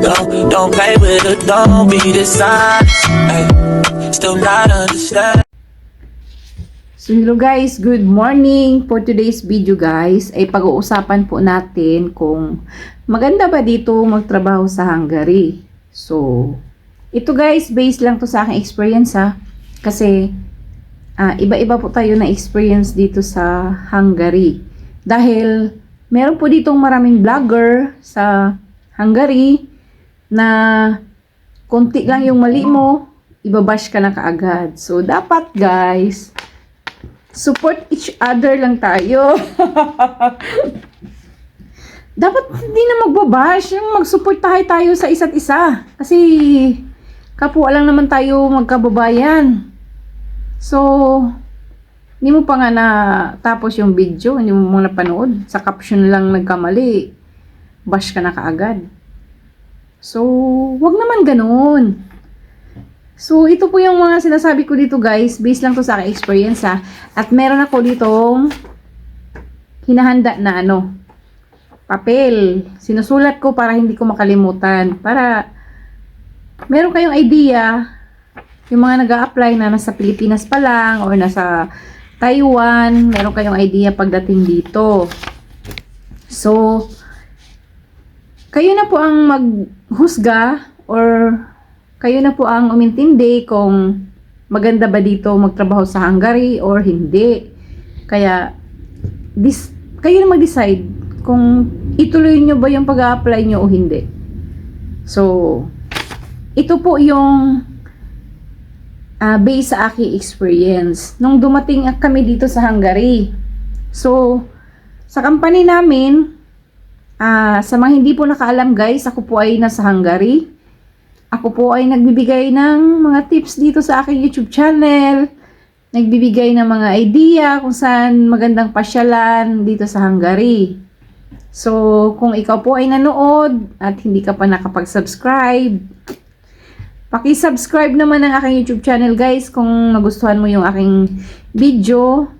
Don't, don't play with it, don't be dishonest. Ay, still not understand. So hello guys, good morning. For today's video guys, ay pag-uusapan po natin kung maganda ba dito magtrabaho sa Hungary. So, ito guys, based lang to sa aking experience ha. Kasi, ah, iba-iba po tayo na experience dito sa Hungary. Dahil, meron po ditong maraming vlogger sa Hungary na konti lang yung mali mo, ibabash ka na kaagad. So, dapat guys, support each other lang tayo. Dapat hindi na magbabash, yung mag-support tayo tayo sa isa't isa. Kasi kapwa lang naman tayo magkababayan. So, hindi mo pa nga na tapos yung video, hindi mo muna napanood. Sa caption lang nagkamali, bash ka na kaagad. So, wag naman ganun. So, ito po yung mga sinasabi ko dito guys, based lang to sa aking experience ha. At meron ako ditong hinahanda na ano, papel. Sinusulat ko para hindi ko makalimutan. Para meron kayong idea, yung mga nag apply na nasa Pilipinas pa lang or nasa Taiwan, meron kayong idea pagdating dito. So, kayo na po ang maghusga or kayo na po ang umintindi kung maganda ba dito magtrabaho sa Hungary or hindi. Kaya, dis, kayo na mag-decide kung ituloy nyo ba yung pag-apply nyo o hindi. So, ito po yung ah based sa aking experience. Nung dumating kami dito sa Hungary. So, sa company namin, ah sa mga hindi po nakaalam guys, ako po ay nasa Hungary. Ako po ay nagbibigay ng mga tips dito sa aking YouTube channel. Nagbibigay ng mga idea kung saan magandang pasyalan dito sa Hungary. So, kung ikaw po ay nanood at hindi ka pa nakapag-subscribe, paki-subscribe naman ang aking YouTube channel guys kung nagustuhan mo yung aking video.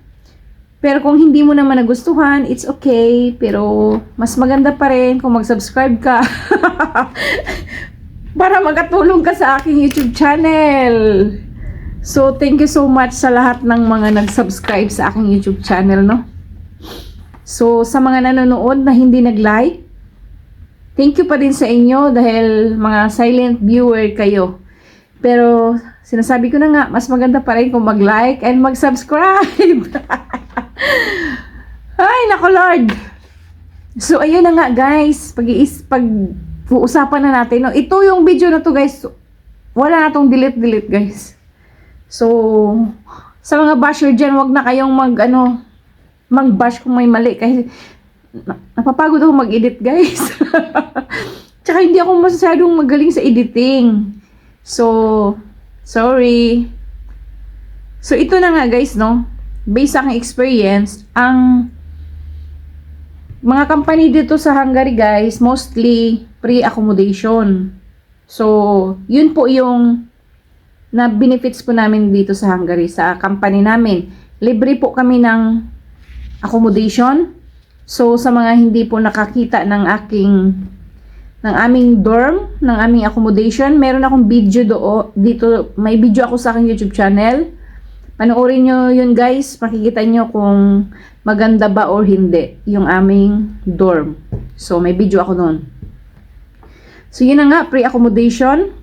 Pero kung hindi mo naman nagustuhan, it's okay. Pero mas maganda pa rin kung mag-subscribe ka. para makatulong ka sa aking YouTube channel. So, thank you so much sa lahat ng mga nag-subscribe sa aking YouTube channel, no? So, sa mga nanonood na hindi nag-like, thank you pa din sa inyo dahil mga silent viewer kayo. Pero, sinasabi ko na nga, mas maganda pa rin kung mag-like and mag-subscribe. Ay, nako Lord! So, ayun na nga guys, pag-iis, pag uusapan na natin. No? Ito yung video na to guys, wala na tong delete-delete guys. So, sa mga basher dyan, wag na kayong mag, ano, mag-bash kung may mali. Kasi, na- napapagod ako mag-edit guys. Tsaka hindi ako masyadong magaling sa editing. So, sorry. So, ito na nga guys, no? Based sa aking experience, ang mga company dito sa Hungary guys, mostly pre-accommodation. So, yun po yung na benefits po namin dito sa Hungary, sa company namin. Libre po kami ng accommodation. So, sa mga hindi po nakakita ng aking ng aming dorm, ng aming accommodation, meron akong video do dito, may video ako sa aking YouTube channel. Panoorin nyo yun guys, makikita nyo kung maganda ba or hindi yung aming dorm. So, may video ako doon. So, yun na nga, pre-accommodation.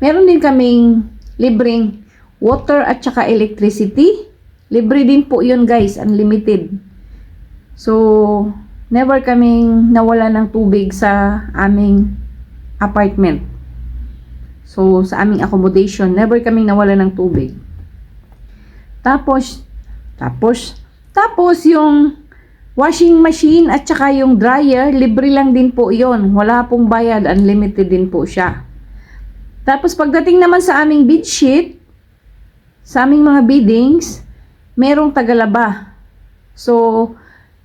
Meron din kaming libreng water at saka electricity. Libre din po yun guys, unlimited. So, never kaming nawala ng tubig sa aming apartment. So, sa aming accommodation, never kaming nawala ng tubig. Tapos, tapos, tapos yung washing machine at saka yung dryer, libre lang din po yon Wala pong bayad, unlimited din po siya. Tapos pagdating naman sa aming bed sheet, sa aming mga beddings, merong tagalaba. So,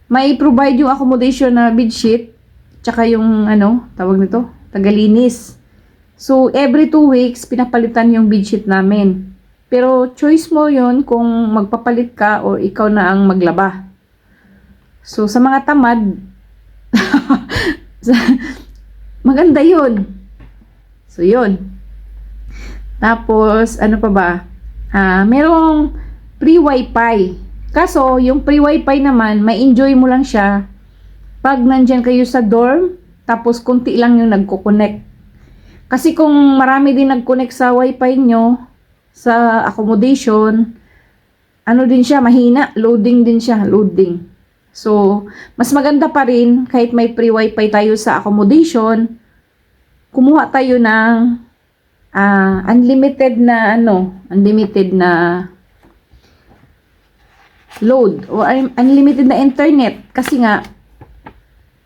may provide yung accommodation na bed sheet, tsaka yung ano, tawag nito, tagalinis. So, every two weeks, pinapalitan yung bed sheet namin. Pero choice mo yon kung magpapalit ka o ikaw na ang maglaba. So, sa mga tamad, Maganda yun. So, yun. Tapos, ano pa ba? Ah, merong free wifi. Kaso, yung free wifi naman, may enjoy mo lang siya pag nandyan kayo sa dorm, tapos kunti lang yung nagko-connect. Kasi kung marami din nag-connect sa wifi nyo, sa accommodation, ano din siya, mahina, loading din siya, loading. So, mas maganda pa rin, kahit may free wifi tayo sa accommodation, kumuha tayo ng ah, unlimited na ano, unlimited na load. O un- unlimited na internet. Kasi nga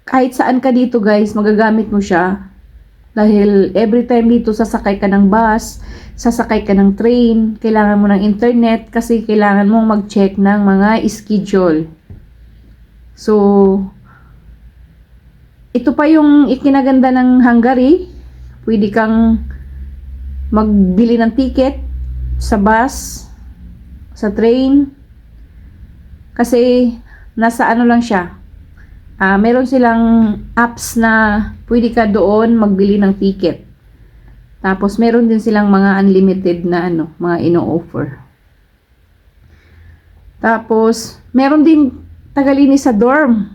kahit saan ka dito guys magagamit mo siya. Dahil every time dito sasakay ka ng bus sasakay ka ng train kailangan mo ng internet kasi kailangan mong mag-check ng mga schedule. So ito pa yung ikinaganda ng Hungary. Pwede kang magbili ng ticket sa bus sa train kasi nasa ano lang siya. Ah, meron silang apps na pwede ka doon magbili ng ticket. Tapos meron din silang mga unlimited na ano, mga ino-offer. Tapos meron din tagalinis sa dorm.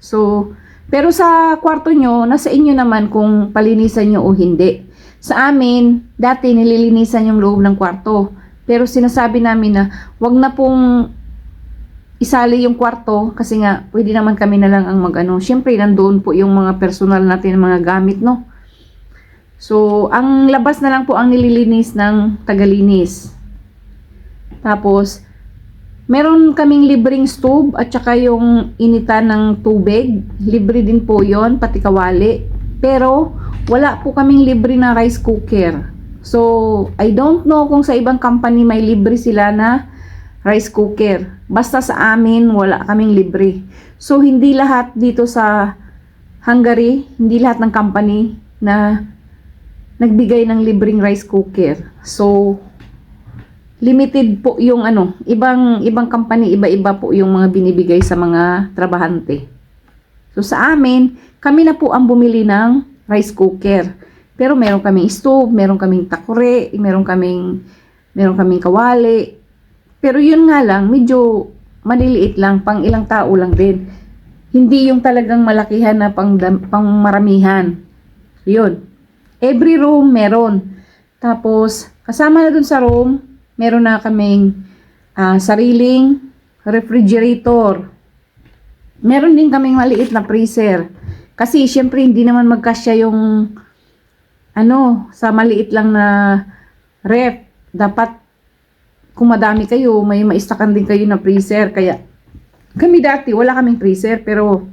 So, pero sa kwarto nyo, nasa inyo naman kung palinisan nyo o hindi. Sa amin, dati nililinisan yung loob ng kwarto. Pero sinasabi namin na wag na pong isali yung kwarto kasi nga pwede naman kami na lang ang magano. Syempre nandoon po yung mga personal natin mga gamit no. So, ang labas na lang po ang nililinis ng tagalinis. Tapos meron kaming libreng stove at saka yung initan ng tubig. Libre din po 'yon, pati kawali. Pero wala po kaming libre na rice cooker. So, I don't know kung sa ibang company may libre sila na rice cooker. Basta sa amin, wala kaming libre. So, hindi lahat dito sa Hungary, hindi lahat ng company na nagbigay ng libreng rice cooker. So, limited po yung ano, ibang ibang company, iba-iba po yung mga binibigay sa mga trabahante. So, sa amin, kami na po ang bumili ng rice cooker. Pero meron kaming stove, meron kaming takure, meron kaming meron kaming kawali, pero yun nga lang, medyo maliliit lang, pang ilang tao lang din. Hindi yung talagang malakihan na pang, pang maramihan. Yun. Every room meron. Tapos, kasama na dun sa room, meron na kaming ah, sariling refrigerator. Meron din kaming maliit na freezer. Kasi, syempre, hindi naman magkasya yung ano, sa maliit lang na ref. Dapat kung madami kayo, may maistakan din kayo na freezer. Kaya, kami dati, wala kaming freezer, pero,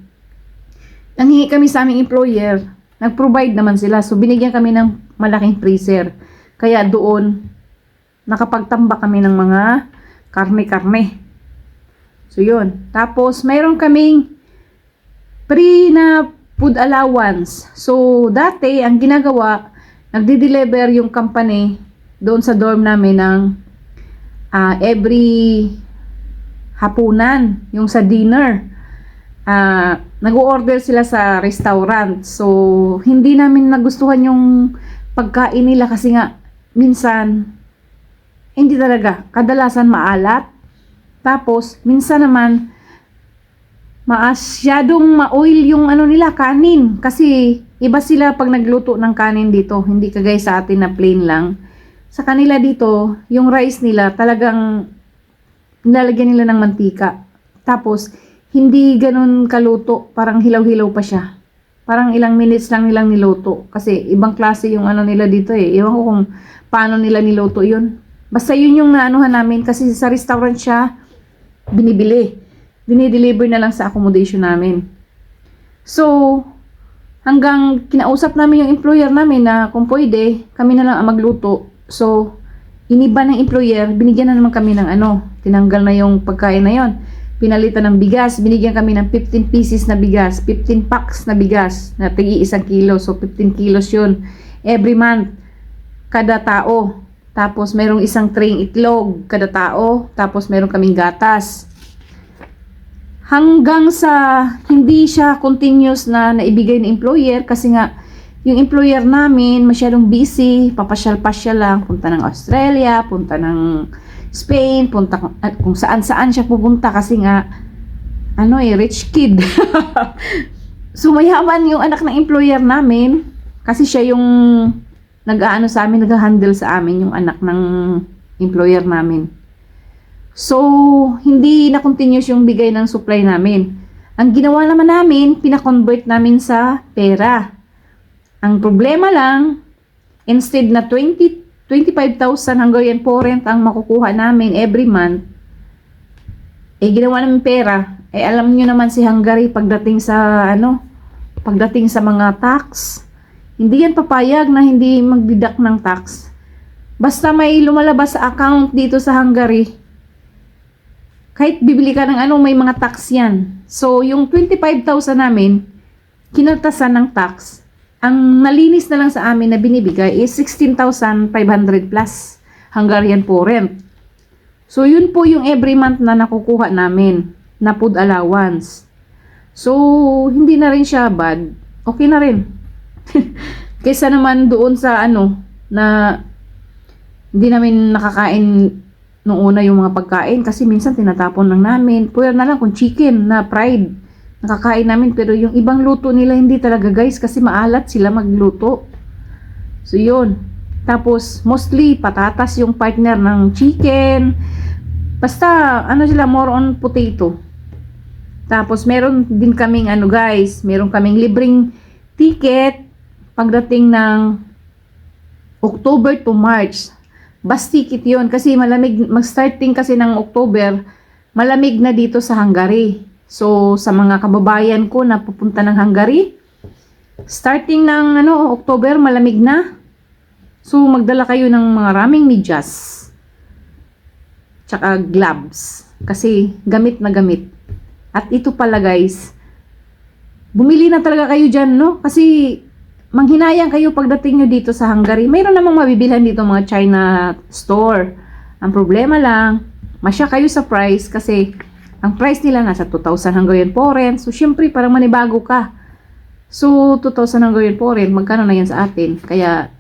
nanghingi kami sa aming employer, nag-provide naman sila. So, binigyan kami ng malaking freezer. Kaya doon, nakapagtamba kami ng mga karne-karne. So, yun. Tapos, mayroon kaming free na food allowance. So, dati, ang ginagawa, nagdi-deliver yung company doon sa dorm namin ng ah, every hapunan, yung sa dinner. Ah, nag-order sila sa restaurant. So, hindi namin nagustuhan yung pagkain nila kasi nga minsan hindi talaga kadalasan maalat. Tapos minsan naman maasyadong ma-oil yung ano nila kanin kasi iba sila pag nagluto ng kanin dito, hindi kagaya sa atin na plain lang sa kanila dito, yung rice nila talagang nilalagyan nila ng mantika. Tapos, hindi ganun kaluto. Parang hilaw-hilaw pa siya. Parang ilang minutes lang nilang niluto. Kasi ibang klase yung ano nila dito eh. Ewan ko kung paano nila niluto yun. Basta yun yung naanuhan namin kasi sa restaurant siya binibili. Dinideliver na lang sa accommodation namin. So, hanggang kinausap namin yung employer namin na kung pwede, kami na lang ang magluto. So, iniba ng employer, binigyan na naman kami ng ano, tinanggal na yung pagkain na yon. Pinalitan ng bigas, binigyan kami ng 15 pieces na bigas, 15 packs na bigas na tigi isang kilo. So, 15 kilos yun. Every month, kada tao. Tapos, merong isang tray itlog kada tao. Tapos, meron kaming gatas. hanggang sa hindi siya continuous na naibigay ng employer kasi nga yung employer namin masyadong busy, papasyal-pasyal lang, punta ng Australia, punta ng Spain, punta kung- at kung saan-saan siya pupunta kasi nga ano eh, rich kid. so yung anak ng employer namin kasi siya yung nag-aano sa amin, nag-handle sa amin yung anak ng employer namin. So, hindi na continuous yung bigay ng supply namin. Ang ginawa naman namin, pinakonvert namin sa pera. Ang problema lang, instead na 20, 25,000 Hungarian forint ang makukuha namin every month, eh ginawa namin pera. Eh alam nyo naman si Hungary pagdating sa ano, pagdating sa mga tax, hindi yan papayag na hindi magdidak ng tax. Basta may lumalabas sa account dito sa Hungary, kahit bibili ka ng ano, may mga tax yan. So, yung 25,000 namin, kinaltasan ng tax. Ang nalinis na lang sa amin na binibigay is 16,500 plus Hungarian forint. So, yun po yung every month na nakukuha namin na food allowance. So, hindi na rin siya bad. Okay na rin. Kesa naman doon sa ano, na hindi namin nakakain nung una yung mga pagkain kasi minsan tinatapon lang namin. Pwede na lang kung chicken na fried. Nakakain namin pero yung ibang luto nila hindi talaga guys kasi maalat sila magluto. So yun. Tapos mostly patatas yung partner ng chicken. Basta ano sila more on potato. Tapos meron din kaming ano guys, meron kaming libreng ticket pagdating ng October to March. Bus ticket yun kasi malamig, mag-starting kasi ng October, malamig na dito sa Hungary. So, sa mga kababayan ko na pupunta ng Hungary, starting ng ano, October, malamig na. So, magdala kayo ng mga raming medyas. Tsaka gloves. Kasi gamit na gamit. At ito pala guys, bumili na talaga kayo dyan, no? Kasi manghinayang kayo pagdating nyo dito sa Hungary. Mayroon namang mabibilhan dito mga China store. Ang problema lang, masya kayo sa price kasi ang price nila nasa 2,000 Hungarian forint. So, syempre, parang manibago ka. So, 2,000 Hungarian forint, magkano na yan sa atin? Kaya,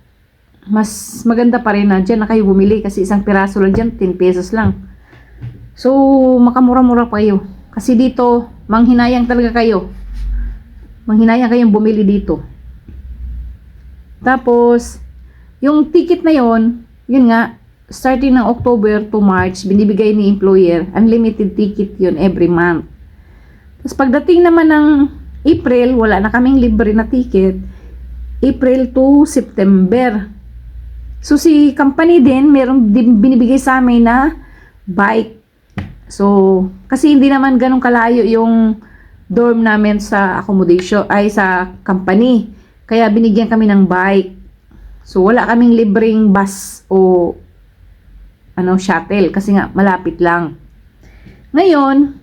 mas maganda pa rin na dyan na kayo bumili kasi isang piraso lang dyan, 10 pesos lang. So, makamura-mura pa kayo. Kasi dito, manghinayang talaga kayo. Manghinayang kayong bumili dito. Tapos, yung ticket na yon, yun nga, starting ng October to March, binibigay ni employer, unlimited ticket yun every month. Tapos pagdating naman ng April, wala na kaming libre na ticket. April to September. So si company din, meron din binibigay sa amin na bike. So, kasi hindi naman ganun kalayo yung dorm namin sa accommodation, ay sa company. Kaya binigyan kami ng bike. So, wala kaming libreng bus o ano, shuttle kasi nga malapit lang. Ngayon,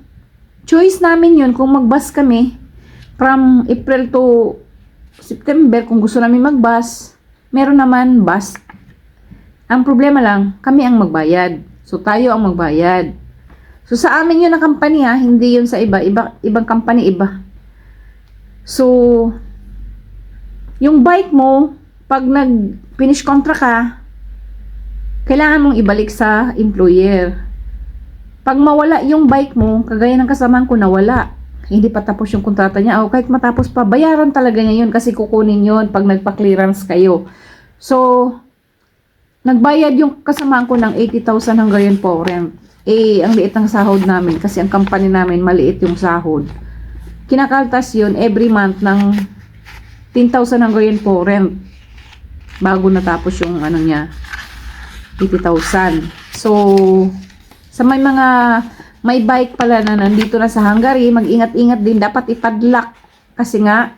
choice namin yun kung magbus kami from April to September kung gusto namin magbus, meron naman bus. Ang problema lang, kami ang magbayad. So, tayo ang magbayad. So, sa amin yun ang company ha, hindi yun sa iba. iba ibang company, iba. So, yung bike mo, pag nag-finish contract ka, kailangan mong ibalik sa employer. Pag mawala yung bike mo, kagaya ng kasamahan ko nawala, hindi pa tapos yung kontrata niya, o kahit matapos pa, bayaran talaga niya yun kasi kukunin yun pag nagpa-clearance kayo. So, nagbayad yung kasamahan ko ng 80,000 Hungarian forint. Eh, ang liit ng sahod namin kasi ang company namin maliit yung sahod. Kinakaltas yun every month ng 10,000 Hungarian forint bago natapos yung ano niya 80,000. So, sa may mga may bike pala na nandito na sa Hungary, mag-ingat-ingat din. Dapat ipadlock. Kasi nga,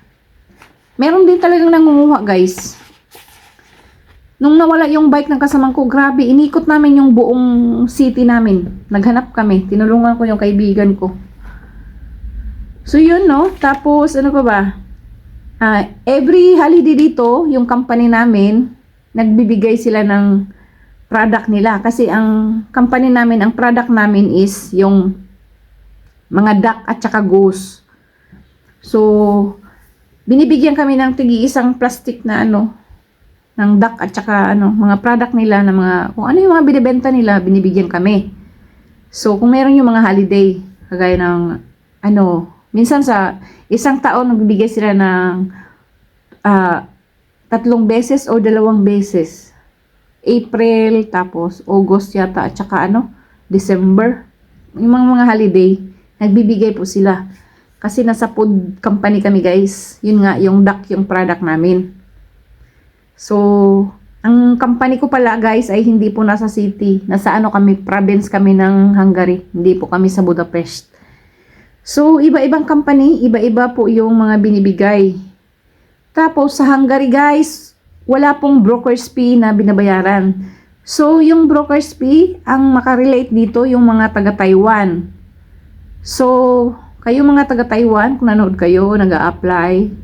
meron din talagang nangunguha, guys. Nung nawala yung bike ng kasamang ko, grabe, inikot namin yung buong city namin. Naghanap kami. Tinulungan ko yung kaibigan ko. So, yun, no? Tapos, ano pa ba? Ah, every holiday dito, yung company namin, nagbibigay sila ng product nila kasi ang company namin, ang product namin is yung mga duck at saka goose. So, binibigyan kami ng tigi isang plastic na ano, ng duck at saka ano, mga product nila na mga, kung ano yung mga binibenta nila, binibigyan kami. So, kung meron yung mga holiday, kagaya ng, ano, minsan sa isang taon, nagbibigay sila ng ah, tatlong beses o dalawang beses. April, tapos August yata, at saka ano, December. Yung mga, holiday, nagbibigay po sila. Kasi nasa food company kami guys. Yun nga, yung duck yung product namin. So, ang company ko pala guys ay hindi po nasa city. Nasa ano kami, province kami ng Hungary. Hindi po kami sa Budapest. So, iba-ibang company, iba-iba po yung mga binibigay. Tapos, sa Hungary guys, wala pong broker's fee na binabayaran. So, yung broker's fee, ang makarelate dito yung mga taga-Taiwan. So, kayo mga taga-Taiwan, kung nanood kayo, nag apply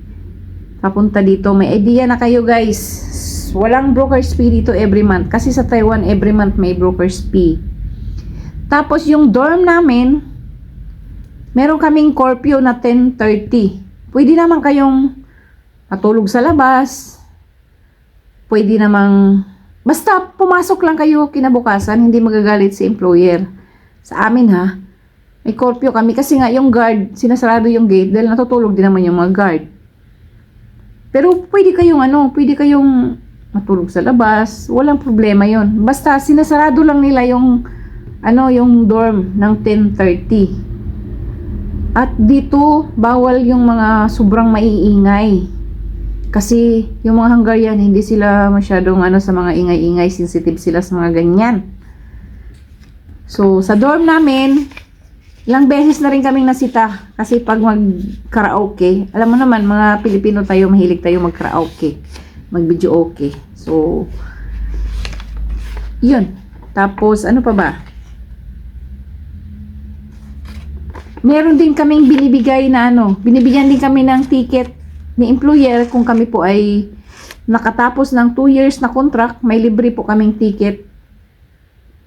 papunta dito, may idea na kayo guys. Walang broker's fee dito every month. Kasi sa Taiwan, every month may broker's fee. Tapos yung dorm namin, meron kaming curfew na 10.30. Pwede naman kayong matulog sa labas. Pwede namang, basta pumasok lang kayo kinabukasan, hindi magagalit si employer. Sa amin ha, may curfew kami kasi nga yung guard, sinasarado yung gate dahil natutulog din naman yung mga guard. Pero pwede kayong ano, pwede kayong matulog sa labas, walang problema yon. Basta sinasarado lang nila yung ano, yung dorm ng 10:30. At dito bawal yung mga sobrang maiingay. Kasi yung mga Hungarian hindi sila masyadong ano sa mga ingay-ingay, sensitive sila sa mga ganyan. So sa dorm namin, Ilang beses na rin kaming nasita kasi pag mag-karaoke, alam mo naman mga Pilipino tayo, mahilig tayo mag-karaoke, mag-video okay. So, yun. Tapos, ano pa ba? Meron din kaming binibigay na ano, binibigyan din kami ng ticket ni employer kung kami po ay nakatapos ng 2 years na contract, may libre po kaming ticket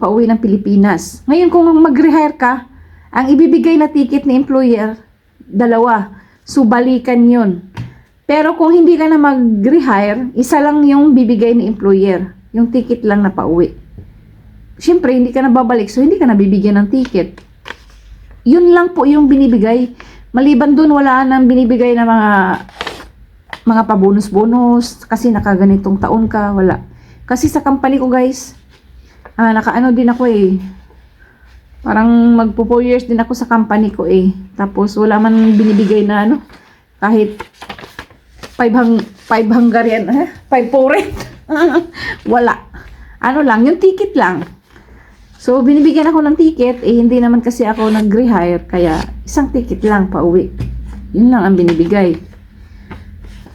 pauwi ng Pilipinas. Ngayon kung mag-rehire ka, ang ibibigay na ticket ni employer, dalawa. So, balikan yun. Pero kung hindi ka na mag-rehire, isa lang yung bibigay ni employer. Yung ticket lang na pauwi. Siyempre, hindi ka na babalik, so hindi ka na bibigyan ng ticket. Yun lang po yung binibigay. Maliban dun, wala nang binibigay na mga mga pabonus-bonus kasi nakaganitong taon ka, wala. Kasi sa company ko guys, ah, nakaano din ako eh, Parang magpo 4 years din ako sa company ko eh. Tapos wala man binibigay na ano, kahit 5 hang 5 Hungarian, eh, 5 foreign. wala. Ano lang, yung ticket lang. So, binibigyan ako ng ticket, eh hindi naman kasi ako nag-rehire, kaya isang ticket lang pa uwi. Yun lang ang binibigay.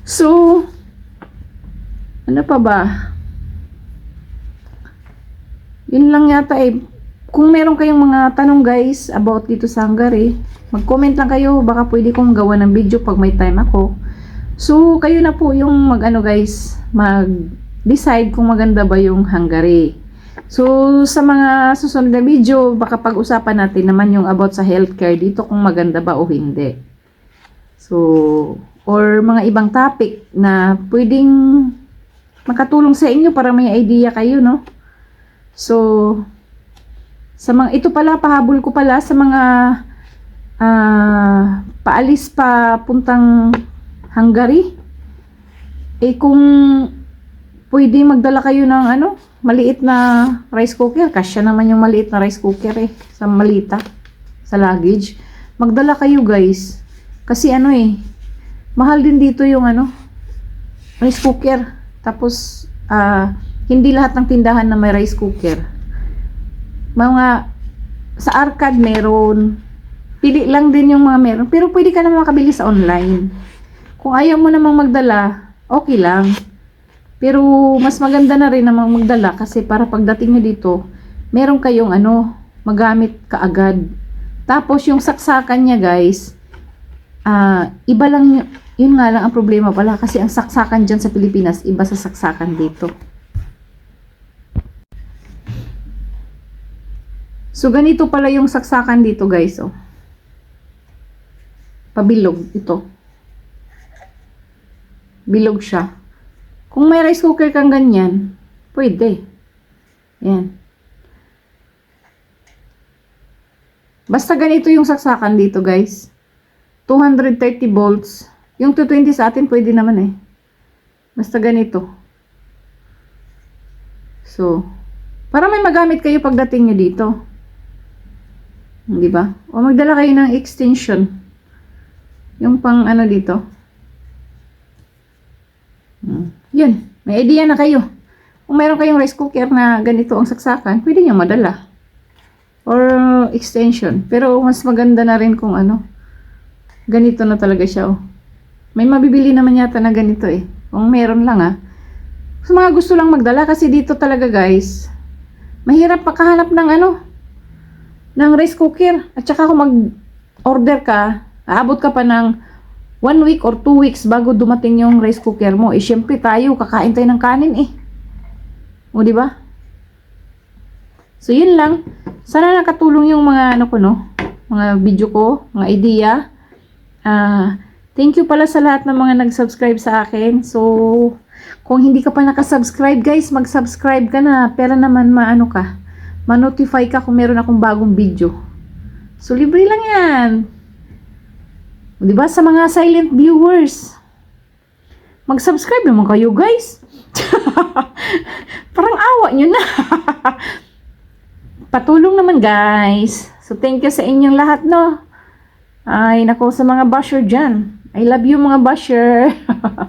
So, ano pa ba? Yun lang yata eh kung meron kayong mga tanong guys about dito sa Hungary, mag-comment lang kayo. Baka pwede kong gawa ng video pag may time ako. So, kayo na po yung mag-ano guys, mag-decide kung maganda ba yung Hungary. So, sa mga susunod na video, baka pag-usapan natin naman yung about sa healthcare dito kung maganda ba o hindi. So, or mga ibang topic na pwedeng makatulong sa inyo para may idea kayo, no? So, sa mga, ito pala, pahabol ko pala sa mga ah, paalis pa puntang Hungary. Eh kung pwede magdala kayo ng ano, maliit na rice cooker. Kasya naman yung maliit na rice cooker eh, sa malita, sa luggage. Magdala kayo guys. Kasi ano eh, mahal din dito yung ano, rice cooker. Tapos, ah, hindi lahat ng tindahan na may rice cooker mga sa arcade meron. Pili lang din yung mga meron. Pero pwede ka naman makabili sa online. Kung ayaw mo namang magdala, okay lang. Pero mas maganda na rin namang magdala kasi para pagdating nyo dito, meron kayong ano, magamit kaagad. Tapos yung saksakan niya guys, ah iba lang, y- yun nga lang ang problema pala kasi ang saksakan dyan sa Pilipinas, iba sa saksakan dito. So, ganito pala yung saksakan dito, guys, oh. pabilog ito. Bilog siya. Kung may rice cooker kang ganyan, pwede. Yan. Basta ganito yung saksakan dito, guys. 230 volts. Yung 220 sa atin, pwede naman eh. Basta ganito. So, para may magamit kayo pagdating nyo dito. Di ba? O magdala kayo ng extension. Yung pang ano dito. Hmm. Yun. May idea na kayo. Kung meron kayong rice cooker na ganito ang saksakan, pwede nyo madala. Or extension. Pero mas maganda na rin kung ano. Ganito na talaga siya. Oh. May mabibili naman yata na ganito eh. Kung meron lang ah. Sa mga gusto lang magdala kasi dito talaga guys. Mahirap makahanap ng ano. Ng rice cooker. At saka kung mag-order ka, aabot ka pa ng one week or two weeks bago dumating yung rice cooker mo. Eh, syempre tayo, kakain tayo ng kanin eh. O, di ba? So, yun lang. Sana nakatulong yung mga, ano ko, no? Mga video ko, mga idea. Ah, thank you pala sa lahat ng mga nag-subscribe sa akin. So, kung hindi ka pa nakasubscribe, guys, mag-subscribe ka na. Pero naman, maano ka, ma-notify ka kung meron akong bagong video. So, libre lang yan. Ba sa mga silent viewers? Mag-subscribe naman kayo, guys. Parang awa nyo na. Patulong naman, guys. So, thank you sa inyong lahat, no? Ay, nako sa mga basher dyan. I love you, mga basher.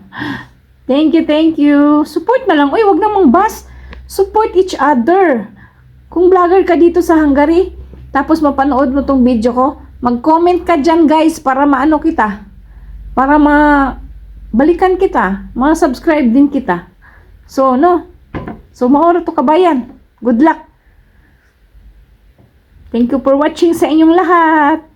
thank you, thank you. Support na lang. Uy, wag namang bas. Support each other. Kung vlogger ka dito sa Hungary, tapos mapanood mo tong video ko, mag-comment ka dyan guys para maano kita. Para ma balikan kita. Ma-subscribe din kita. So, no? So, maoro to kabayan. Good luck. Thank you for watching sa inyong lahat.